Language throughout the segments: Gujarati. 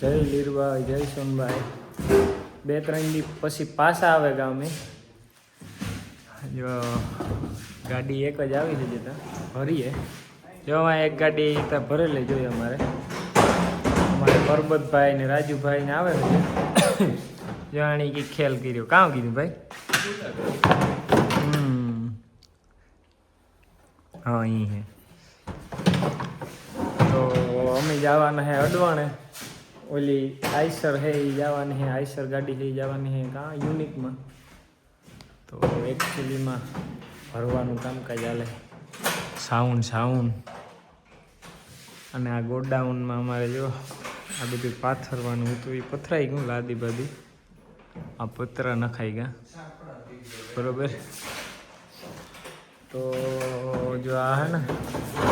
જય લીરભાઈ જય સોનભાઈ. બે, ત્રણ દી પછી પાછા આવે ગામે. જો, ગાડી એક જ આવી છે જતા ભરીએ. જો એક ગાડી ત્યાં ભરેલી જોઈએ અમારે. અમારે પરબતભાઈ ને રાજુભાઈ ને આવે છે. જાણી કે ખેલ કર્યો. કામ કીધું ભાઈ? હમ. હા અહીં હે. તો અમે જવાના હે અડવાણે. ઓલી આઈસર હે એ જવાની હે, આઈસર ગાડી એ જવાની હે, કાં યુનિકમાં. તો એકચ્યુઅલીમાં ભરવાનું કામકાજ ચાલે સાઉન્ડ સાઉન્ડ. અને આ ગોડાઉનમાં અમારે જો આ બધું પાથરવાનું હતું એ પથરાઈ ગયું લાદી બાદી આ પતરા નખાઈ ગયા. બરોબર? તો જો આ હે ને,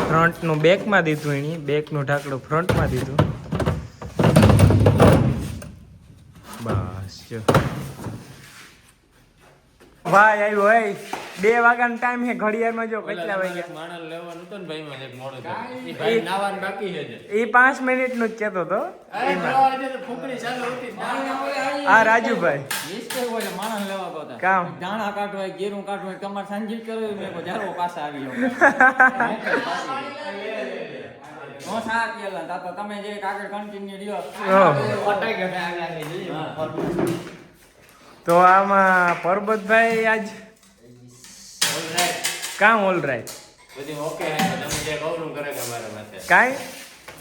ફ્રન્ટનું બેકમાં દીધું એની, બેકનું ઢાંકણું ફ્રન્ટમાં દીધું. જો ભાઈ આવ્યો ભાઈ બે વાગ્યાનો ટાઈમ છે ઘડિયાળમાં જો કેટલા વાગ્યા માણસ લેવાનું તો ને ભાઈ માં એક મોડું થયું. ભાઈ નાવાન બાકી છે. એ પાંચ મિનિટનું જ કહેતો તો ફૂંકણી ચાલુ હતી. આ રાજુભાઈ રિસ્ક હોય માણસ લેવા ગયો હતા. કામ દાણા કાઢવા હોય, ગેરું કાઢવા હોય, તમારે સાંજે પાસે મેં જારો પાછા આવી જાઓ. નો સા કેલા, તા તો તમે જે કાગળ કન્ટિન્યુ. ગયા આગળ આગળ. તો આમાં પરબતભાઈ આજ. કામ ઓલ રાઈટ બધું ઓકે તમે જે કહું કરે કે અમારા માટે કાંઈ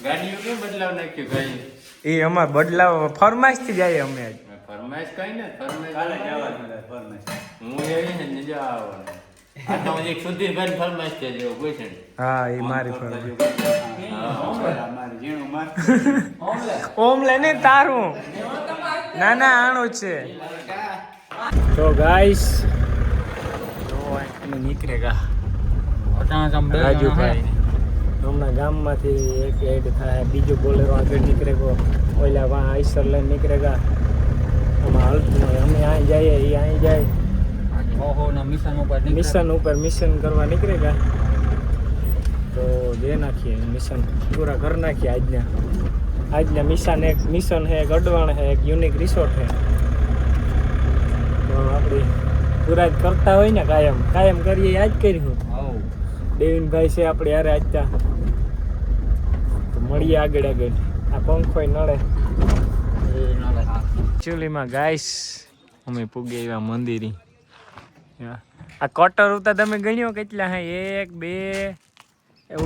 ગાડીઓ કેમ બદલાવ નાખ્યું કઈ એ અમાર બદલાવ ફરમાઈશથી જાય અમે આજ ફરમાઈશ કઈ ને ફરમાઈશ કાલે જવાનું ફરમાઈશ. હું એવી ને આવવાનો ને. હા એ મારી ઓમલે. ઓમ લઈને તારું. ના ના આણું જ છે. તો ગાઈસ તો અમે નીકળેગા રાજુભાઈ હમણાં ગામમાંથી એક એડ થાય બીજો બોલેરો આગળ નીકળેગો ઓલા વાં આઈસર લઈને નીકળેગા આમાં હાલતું અમે અહીં જઈએ એ અહીં જાય. ના મિશન ઉપર મિશન ઉપર મિશન કરવા નીકળેગા તો જે નાખીએ મિશન પૂરા ઘર નાખીએ આજના. આજના મિશન એક મિશન છે એક અડવાણ છે એક યુનિક રિસોર્ટ છે. તો આપણે પૂરા જ કરતા હોય ને કાયમ. કાયમ કરીએ આજ કર્યું. દેવીનભાઈ છે આપણે યારે આજતા તો. મળીએ આગળ આગળ. આ પંખો નડે. એકચ્યુઅલીમાં ગાઈસ અમે પૂગે એવા મંદિરી. આ કોટર ઉતા તમે ગણ્યો કેટલા હા? એક, બે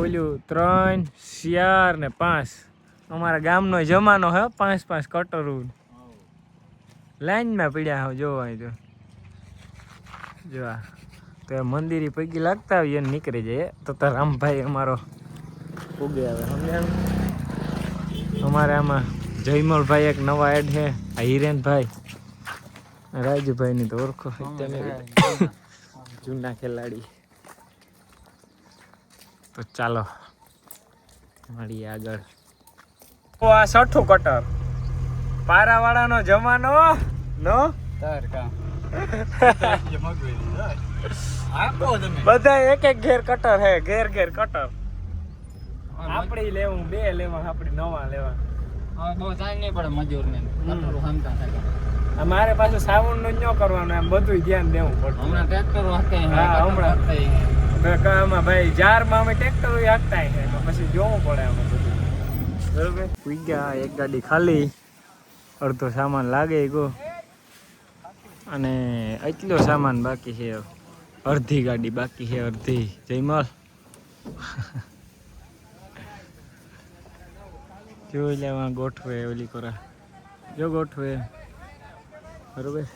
ઓલું ત્રણ, ચાર ને પાંચ. અમારા ગામનો જમાનો હે પાંચ પાંચ કટરો લાઈનમાં પડ્યા હો જોવા તો. જો આ તો મંદિરે પૈકી લાગતા આવી એને નીકળી જાય. તો તાર રામભાઈ અમારો ઉગે આવે, સમજ્યા? અમારે આમાં જયમલભાઈ એક નવા એડ છે, આ હિરેનભાઈ. રાજુભાઈની તો ઓળખો તમે જૂના. ખેલાડી. તો ચાલો મળીએ આગળ. આ છઠ્ઠું કટર. પારાવાળાનો જમાનો નો. બધા એક એક ઘેર કટર હે ઘેર ઘેર કટર. આપણે લેવું બે લેવા આપડે નવા લેવા. બહુ time નહીં પડે મજૂરને. કટર સમતા થાય. અમારે પાછું સાવણનું ન કરવાનું એમ બધું ધ્યાન દેવું પડતું. હમણાં ટ્રેક્ટર હા, હમણાં. આમાં ભાઈ જારમાં અમે ટ્રેક્ટર હાંકતા છે પછી જોવું પડે આમાં બધું. બરોબર? ગયા એક ગાડી ખાલી અડધો સામાન લાગે ગો. અને એટલો સામાન બાકી છે અડધી ગાડી બાકી છે અડધી. જયમાલ. જોઈ લેવા ગોઠવે ઓલી કોરા. જો ગોઠવે. બરોબર?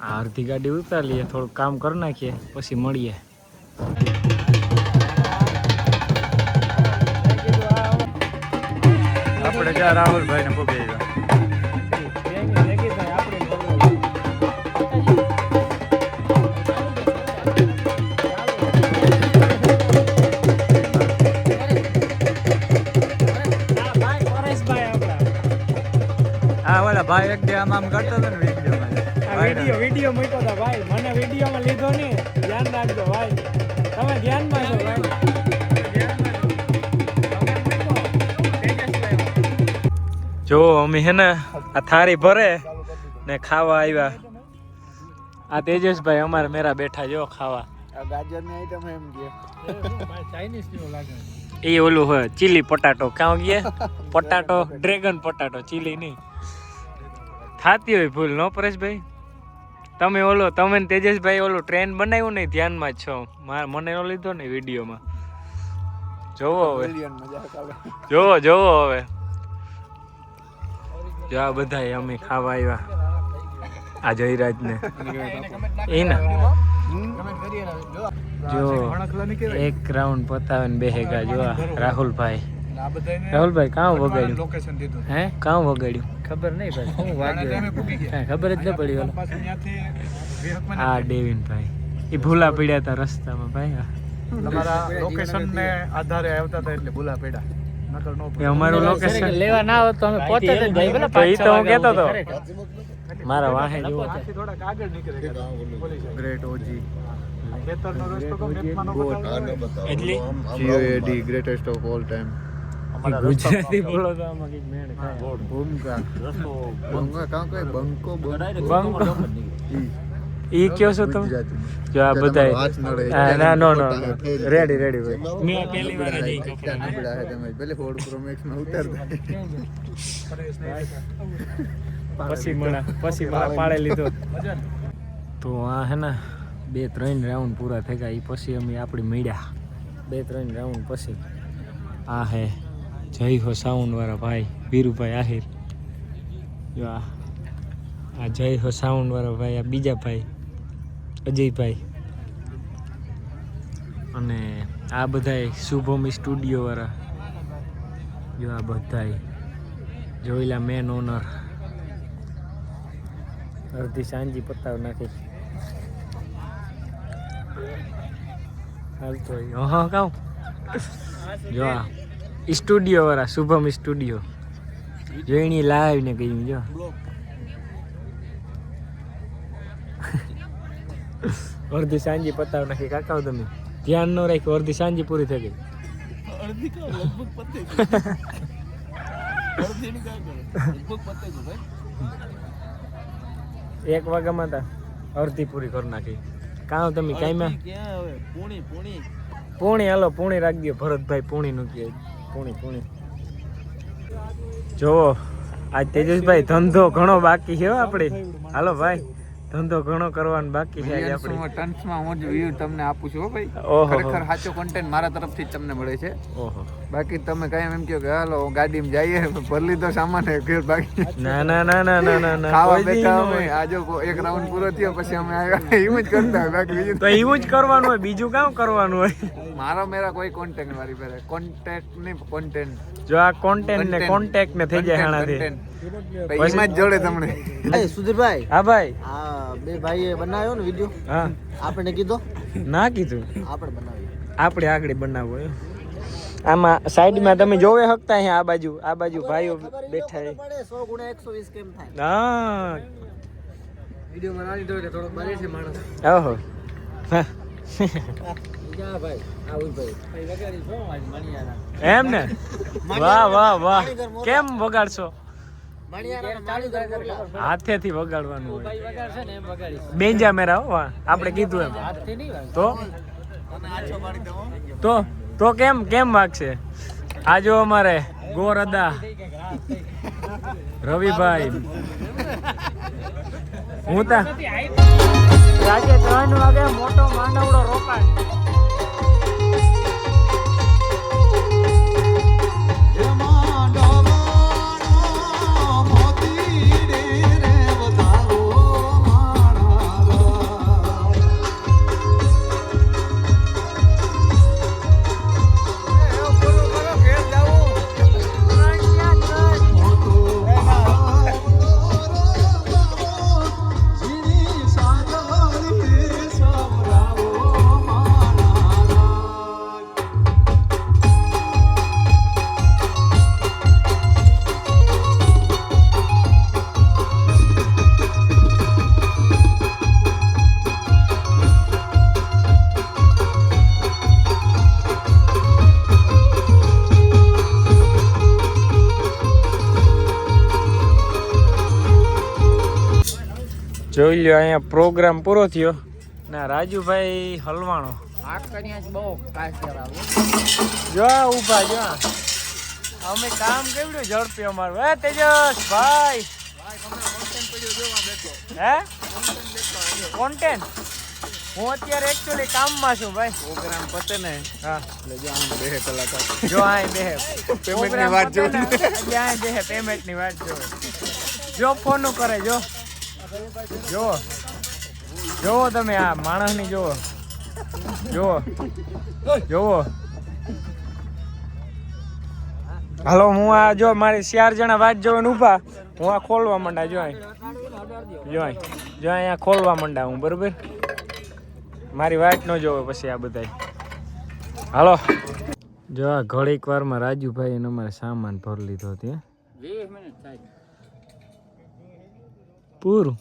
આ અડધી ગાડી ઉતારી લઈએ થોડું કામ કરી નાખીએ, પછી મળીએ. આપણે જ્યાં રાહુલભાઈ ને પગે આમ આમ કરતો હતો ને વિડીયોમાં. વીડિયો વીડિયો મૂક્યો હતો ભાઈ. મને વિડીયોમાં લીધો ને ધ્યાન રાખજો ભાઈ. તમે ધ્યાનમાં છો ભાઈ. જો અમે હે ને આ થારી ભરે ને ખાવા આવ્યા. આ તેજસભાઈ અમારે મેરા બેઠા જો ખાવા. આઈટમ એમ કે. એ ઓલું હોય ચીલી પોટાટો કાં ગયા? પોટાટો ડ્રેગન પોટાટો ચીલી નહીં. થાતી હોય ભૂલ નો પરેશભાઈ? તમે ઓલો તમે ને તેજસભાઈ ઓલું ટ્રેન બનાવ્યું નહીં ધ્યાનમાં જ છો. મને નો લીધો ને વિડીયોમાં. જોવો હવે. જોવો જોવો હવે. જો આ બધા અમે ખાવા આવ્યા આ જયરાજ ને એના જો એક રાઉન્ડ પતાવે ને બેહેગા જો આ રાહુલભાઈ. રાહુલભાઈ કાં વગાડ્યું? હે? કાં વગાડ્યું? ખબર નહીં ભાઈ શું વાગ્યું. કાંઈ ખબર જ ન પડી ઓલો. હા ડેવિન આ ડેવિનભાઈ એ ભૂલા પડ્યા હતા રસ્તામાં ભાઈ. તમારા લોકેશન ને આધારે આવતા હતા એટલે ભૂલા પડ્યા. નકર નો એ અમારું લોકેશન લેવા ના હોત તો અમે પોતે જ ભાઈ ભલે તો તો હું કહેતો હતો. મારા વાહે જુઓ થોડાક આગળ નીકળે ગ્રેટ ઓજી ખેતરનો રસ્તો તો મેપમાં નો બતાવે. એટલી GOAT greatest of all time Gujarati બોલો તો આમાં કંઈક મેળ ખાય. ભૂમકા બંકા કાં કઈ બંકો બંકો. ઈ. ઈ કયો છો તમે? જો આ બધા ના નો નો રેડી રેડી ભાઈ મેં પહેલી વાર જ ઈ નબળા હે તમે પેલે ફોર્ડ પ્રો મેક્સમાં ઉતારતા પછી મળા પછી મળા પાડે લીધો. તો આ હે ને બે ત્રણ રાઉન્ડ પૂરા થઈ ગયા એ પછી અમે આપણી મળ્યા બે ત્રણ રાઉન્ડ પછી. આ હે જય હો સાઉન્ડ વાળા ભાઈ, વીરુભાઈ આહિર. જો આ આ જય હો સાઉન્ડ વાળા ભાઈ, આ બીજા ભાઈ, અજયભાઈ. અને આ બધાય શુભમ સ્ટુડિયો વાળા. જો આ બધાય. જોયેલા મેન ઓનર અડધી સાંજી પતાવ નાખી. હાલતો હા કાઉ જો આ. સ્ટુડિયો વાળા શુભમ સ્ટુડિયો. જોઈની લાઈવ ને કહ્યું જો. અડધી સાંજી પતાવ નાખી કાકાઓ તમે. ધ્યાન ન રાખ્યું અડધી સાંજી પૂરી થઈ ગઈ. એક વાગ્યામાં તા અડધી પૂરી કરી નાખી. કાં તમે કાંઈમાં? પૂણી પૂણી. પૂણી હાલો પૂણી રાખી દો ભરતભાઈ પૂણી નું કહે. પૂણી જોવો આ તેજસભાઈ ધંધો ઘણો બાકી છે આપણે. હાલો ભાઈ ધંધો ઘણો કરવાનો બાકી છે આજે આપણે. ટન્સમાં હું જ વ્યૂ તમને આપું છું ભાઈ. ખરેખર સાચો કન્ટેન્ટ મારા તરફથી જ તમને મળે છે. ઓહો. બાકી તમે કઈ એમ કહો કે હાલો ગાડીમાં જઈએ ભરી લીધો સામાન ઘેર બાકી ના ના ના ના ના ના ના ખાવા બેઠા અમે. આજો એક રાઉન્ડ પૂરો થયો પછી અમે આવ્યા. એમ જ કરતા બાકી બીજું તો એવું જ કરવાનું હોય બીજું કામ કરવાનું હોય. મારો મેરા કોઈ કોન્ટેક્ટ મારી પાસે. કોન્ટેક્ટ નહીં કોન્ટેન્ટ જો આ કોન્ટેન્ટ ને કોન્ટેક્ટ ને થઈ જાય હાણાથી એમાં જ જોડે તમને. ભાઈ સુધીરભાઈ. હા ભાઈ. આ બે ભાઈએ બનાવ્યો ને વીડિયો હા. આપણે કીધો? ના કીધું. આપણે બનાવ્યો. આપણે આગળ બનાવો. આમાં સાઈડમાં તમે જોવે હકતા અહીંયા આ બાજુ આ બાજુ ભાઈઓ બેઠા છે પડે ગુણ્યા એકસો વીસ કેમ થાય. હા. વીડિયો બનાવી દો એટલે થોડોક બરે છે માણસ. ઓહો. હા. એમ ને? વાહ વાહ વાહ. કેમ વગાડશો? હાથે થી હાથેથી વગાડવાનું હોય. બેંજા મેરા વાહ. આપણે કીધું એમ. તો? તો? તો કેમ કેમ વાગશે? આજો અમારે ગોરદા. રવિભાઈ. હું તા આજે ત્રણ વાગે મોટો માંડવડો રોકાય. જોઈ લ્યો અહીંયા પ્રોગ્રામ પૂરો થયો. ના રાજુભાઈ હલવાણો. આ જો આ ઊભા જો. અમે કામ કેવડું ઝડપી અમારું. હે તેજસ ભાઈ. હે? કોન્ટેન્ટ હું અત્યારે એકચ્યુઅલી કામમાં છું ભાઈ. પ્રોગ્રામ પતે ને? હા. એટલે જો આમ બે કલાક જો આય બેહે પેમેન્ટની વાત જો એટલે આય બેહે પેમેન્ટની વાત જો જો ફોન કરે જો. જો જોવો તમે આ માણસની જોવો જોવો જોવો હાલો, હું આ જો મારી ચાર જણા વાત જોઈને ઊભા. હું આ ખોલવા માંડા જો જો જો અહીંયા ખોલવા માંડા હું, બરોબર? મારી વાટ ન જોવે પછી આ બધાય. હાલો. જો આ ઘડીક વારમાં રાજુભાઈ અમારે સામાન ભરી લીધો ત્યાં વીસ મિનિટ થાય. પૂરું.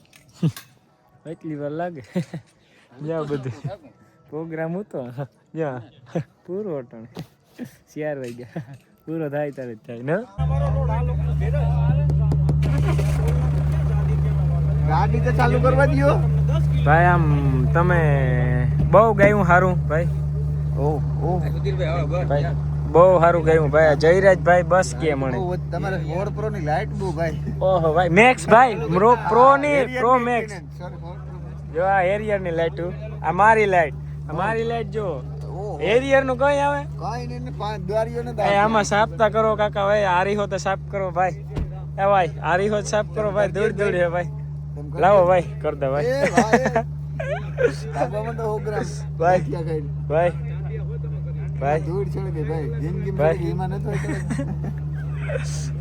એટલી વાર લાગે. જા બધું. પ્રોગ્રામ હતો. જા. પૂરો અટણ. ચાર વાગ્યા. પૂરો થાય ત્યારે જ થાય ને? ગાડી તો ચાલુ કરવા દો ભાઈ આમ તમે બહુ ગાયું સારું ભાઈ. ઓ ઓ. ભાઈ બહુ સારું ગાયું ભાઈ. જયરાજ જયરાજભાઈ બસ કે મને. તમારે ફોર પ્રો ની લાઈટ બહુ ભાઈ. ઓહો ભાઈ મેક્સ ભાઈ પ્રો પ્રો ની પ્રો મેક્સ. જો આ એરિયરની લાઈટ આ મારી લાઈટ. આ મારી લાઈટ જો. એરિયરનું કઈ આવે? કઈ નહીં પાંચ દ્વારીઓ ને આમાં કરો કાકા ભાઈ આરીહો તો સાફ કરો ભાઈ. એ ભાઈ આરી હો સાફ કરો ભાઈ દૂર દૂર હે ભાઈ. લાવો ભાઈ કર દે ભાઈ. ભાઈ ભાઈ. ક્યાં ભાઈ. જિંદગી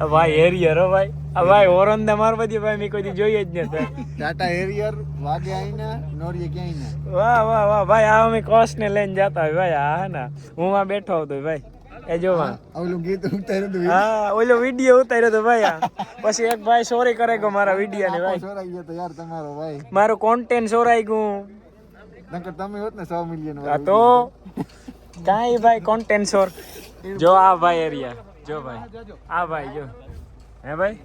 આ ભાઈ એરિયર હો ભાઈ. આ ભાઈ ઓરંદા માર બધી ભાઈ મેં કોઈ દી જોઈ જ નથી. ટાટા હેરિયર વાગે આઈના નોરીએ ક્યાંય ના. વાહ વાહ વાહ ભાઈ આ અમે કોસ ને લઈને જતા હોય ભાઈ આ હે ને. હું માં બેઠો હતો ભાઈ. એ જો ઓલું ગીત ઉતાર્યું હતું હા ઓલો વીડિયો ઉતાર્યો તો ભાઈ આ. પછી એક ભાઈ સોરી કરે ગયો મારા વીડિયો ને ભાઈ. છોરાઈ ગયો તો યાર તમારો ભાઈ. મારું કોન્ટેન્ટ સોરાઈ ગયું. નકર તમે હોત ને સો મિલિયન તો કાંઈ ભાઈ કોન્ટેન્ટ સોર જો આ ભાઈ એરિયા. જો ભાઈ. આ ભાઈ જો. હે ભાઈ?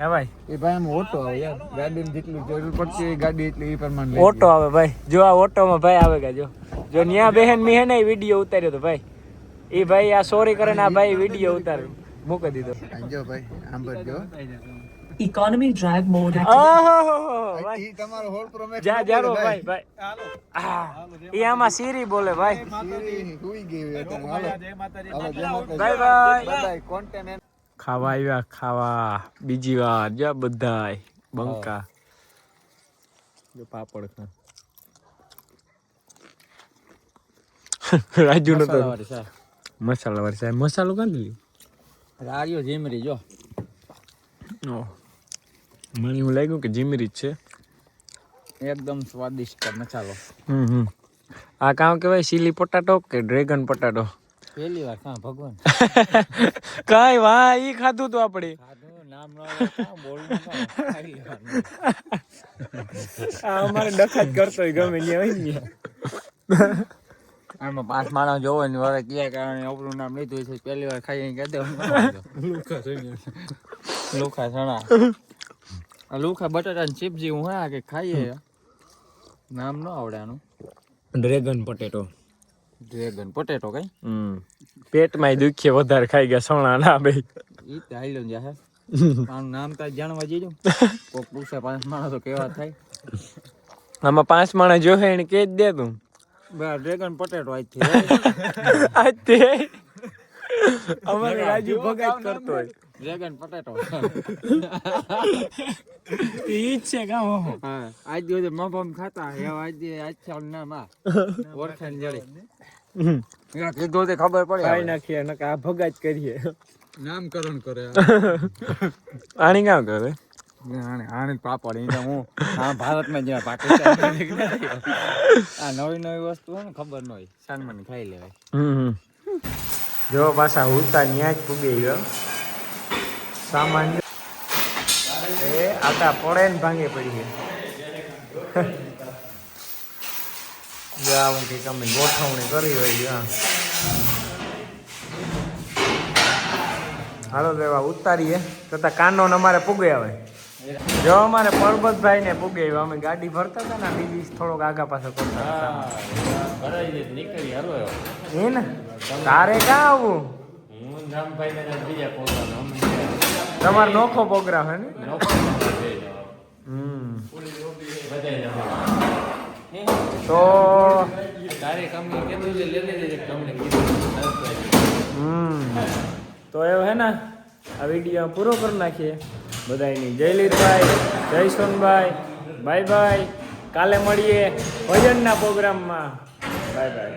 હે ભાઈ? એ ભાઈ આમ ઓટો આવે યાર. ગાડીને જેટલું જરૂર પડશે એ ગાડી એટલી એ પ્રમાણે ઓટો આવે ભાઈ. જો આ ઓટોમાં ભાઈ આવે ગયા જો. જો ન્યા બહેન મી હે ને વીડિયો ઉતાર્યો તો ભાઈ. એ ભાઈ આ સોરી કરે ને આ ભાઈ વીડિયો ઉતાર્યો. મૂકી દીધો. જો ભાઈ જો. Economy ડ્રાઈવ મોડ ભાઈ તમારો હોલ પ્રો મેક્સ જા જારો ભાઈ ભાઈ. હાલો. એ આમાં સીરી બોલે ભાઈ. હુઈ ગઈ. હાલો. હાલો જય માતાજી. Bye bye. બધાય content ખાવા આવ્યા ખાવા. બીજી વાર જા બધાય. બંકા. જો પાપડ ખા રાજુ નો તો મસાલા વાળી સાહેબ મસાલો કાં લીધું રાડિયો જીમરી જો. મને એવું લાગ્યું કે જીમરી જ છે. એકદમ સ્વાદિષ્ટ મસાલો. હમ હમ. આ કામ કહેવાય ચીલી પટાટો કે ડ્રેગન પટાટો પહેલી વાર કાં ભગવાન? કાંઈ વાહ ઈ ખાધું તો આપણે નામ. આ અમારે ડખા કરતો હોય ગમે ત્યાં હોય ને. આમાં પાંચ માણસ જોવો ને વારે ક્યાં કારણે આપણું નામ લીધું છે પહેલી વાર ખાઈ કહી દે લુખા સણા આ લુખા બટાટા ની ચીપ જેવું આ કે ખાઈએ. નામ ન આવડે આનું ડ્રેગન પોટેટો. ડ્રેગન પોટેટો કઈ? હમ. પેટમાં દુખીએ વધારે ખાઈ ગયા સોણા ના બે ઈ તો હાલ્યો જાહે. આનું નામ તો જાણવા જઈજો કોક પૂછે પાંચ માણસ તો કેવા થાય. આમાં પાંચ માણસ જોહે એને કે જ દે તું. ડ્રેગન પોટેટો આજથી આ તે અમારે રાજુ ભગત કરતો હોય. ડ્રેગન પટેટો ઈ છે કામ ઓહો હા આજ દિવસે મફમ ખાતા હે આજ આજ છે આનું નામ આ જડી. હમ. એના કીધું તે ખબર પડે ખાઈ. નાખીએ નકર આ ભગાજ કરીએ. નામકરણ કરે આણી કામ કરે? આને આને પાપડ ઈ હું આ ભારતમાં જ્યાં પાકિસ્તાન આ નવી નવી વસ્તુ હોય ને ખબર ન હોય સાનમાન ખાઈ લેવાય. જો પાછા ઉતા ન્યા જ પૂગે ગયો સામાન એ આટા પડે ને ભાંગે પડી ગયા જો તમે ગોઠવણી કરી હોય જો હાલો દેવા ઉતારીએ. તથા કાનો અમારે પૂગે આવે. જો અમારે પરબતભાઈ ને પુગે અમે ગાડી ભરતા હતા ને બીજી થોડોક આગા પાછળ કરતા હા એ ને તારે ક્યાં આવવું તમારો નોખો પ્રોગ્રામ હે ને? તો તો એવું હે ને આ વીડિયો પૂરો કરી નાખીએ. બધાયની જય લીરભાઈ જય સોનભાઈ બાય બાય. કાલે મળીએ ભજનના પ્રોગ્રામમાં. Bye bye.